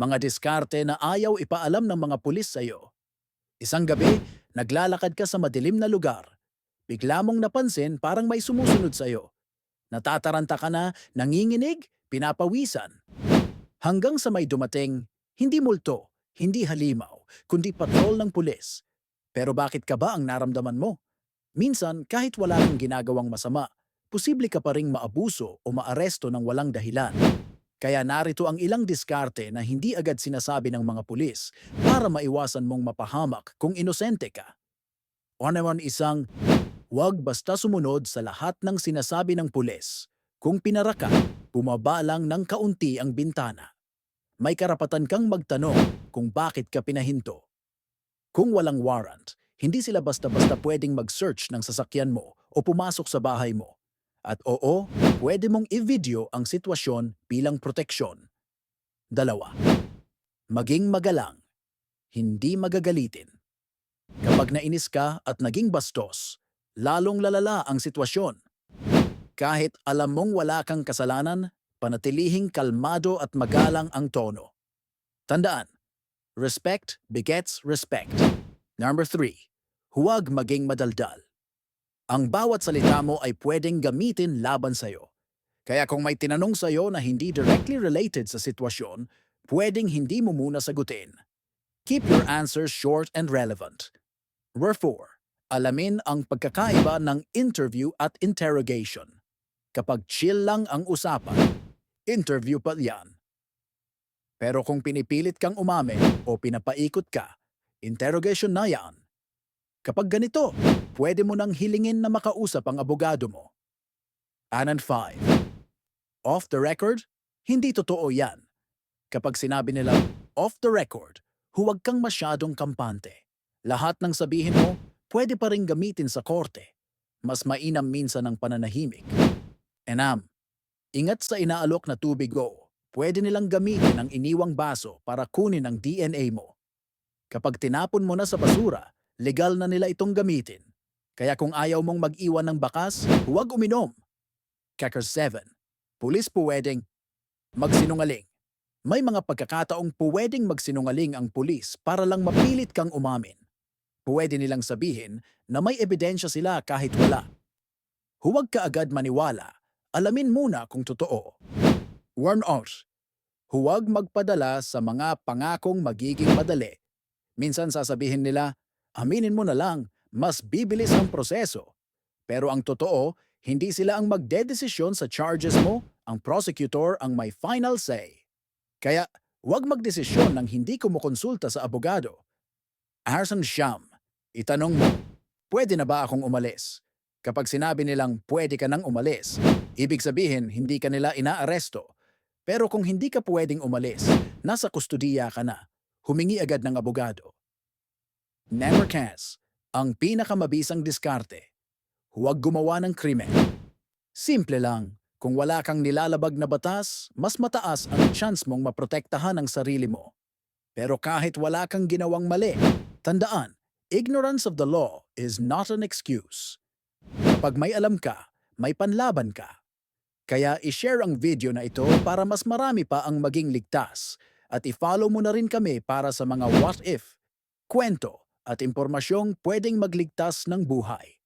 Mga diskarte na ayaw ipaalam ng mga pulis sa'yo. Isang gabi, naglalakad ka sa madilim na lugar. Bigla mong napansin parang may sumusunod sa'yo. Natataranta ka na, nanginginig, pinapawisan. Hanggang sa may dumating, hindi multo, hindi halimaw, kundi patrol ng pulis. Pero bakit ka ba ang naramdaman mo? Minsan, kahit wala kang ginagawang masama, posible ka pa ring maabuso o maaresto ng walang dahilan. Kaya narito ang ilang diskarte na hindi agad sinasabi ng mga pulis para maiwasan mong mapahamak kung inosente ka. O naman isang, huwag basta sumunod sa lahat ng sinasabi ng pulis. Kung pinara ka, bumaba lang ng kaunti ang bintana. May karapatan kang magtanong kung bakit ka pinahinto. Kung walang warrant, hindi sila basta-basta pwedeng mag-search ng sasakyan mo o pumasok sa bahay mo. At oo, pwede mong i-video ang sitwasyon bilang proteksyon. Dalawa. Maging magalang. Hindi magagalitin. Kapag nainis ka at naging bastos, lalong lalala ang sitwasyon. Kahit alam mong wala kang kasalanan, panatilihing kalmado at magalang ang tono. Tandaan, respect begets respect. Number three, huwag maging madaldal. Ang bawat salita mo ay pwedeng gamitin laban sa'yo. Kaya kung may tinanong sa'yo na hindi directly related sa sitwasyon, pwedeng hindi mo muna sagutin. Keep your answers short and relevant. Four, alamin ang pagkakaiba ng interview at interrogation. Kapag chill lang ang usapan, interview pa yan. Pero kung pinipilit kang umamin o pinapaikot ka, interrogation na yan. Kapag ganito, pwede mo nang hilingin na makausap ang abogado mo. And five. Off the record, hindi totoo yan. Kapag sinabi nila off the record, huwag kang masyadong kampante. Lahat ng sabihin mo, pwede pa rin gamitin sa korte. Mas mainam minsan ang pananahimik. Enam, ingat sa inaalok na tubig go. Pwede nilang gamitin ang iniwang baso para kunin ang DNA mo. Kapag tinapon mo na sa basura, legal na nila itong gamitin. Kaya kung ayaw mong mag-iwan ng bakas, huwag uminom. Catcher 7. Pulis pwedeng magsinungaling. May mga pagkakataong pwedeng magsinungaling ang pulis para lang mapilit kang umamin. Pwede nilang sabihin na may ebidensya sila kahit wala. Huwag ka agad maniwala. Alamin muna kung totoo. Warn out. Huwag magpadala sa mga pangakong magiging madali. Minsan sasabihin nila, aminin mo na lang, mas bibilis ang proseso. Pero ang totoo, hindi sila ang magdedesisyon sa charges mo, ang prosecutor ang may final say. Kaya, huwag magdesisyon ng hindi kumukonsulta sa abogado. Arson Sham, itanong mo, pwede na ba akong umalis? Kapag sinabi nilang pwede ka nang umalis, ibig sabihin hindi ka nila inaaresto. Pero kung hindi ka pwedeng umalis, nasa kustudiya ka na. Humingi agad ng abogado. Never cas, ang pinakamabisang diskarte. Huwag gumawa ng krimen. Simple lang, kung wala kang nilalabag na batas, mas mataas ang chance mong maprotektahan ang sarili mo. Pero kahit wala kang ginawang mali, tandaan, ignorance of the law is not an excuse. Kapag may alam ka, may panlaban ka. Kaya i-share ang video na ito para mas marami pa ang maging ligtas at i-follow mo na rin kami para sa mga what if, kwento at impormasyong pwedeng magligtas ng buhay.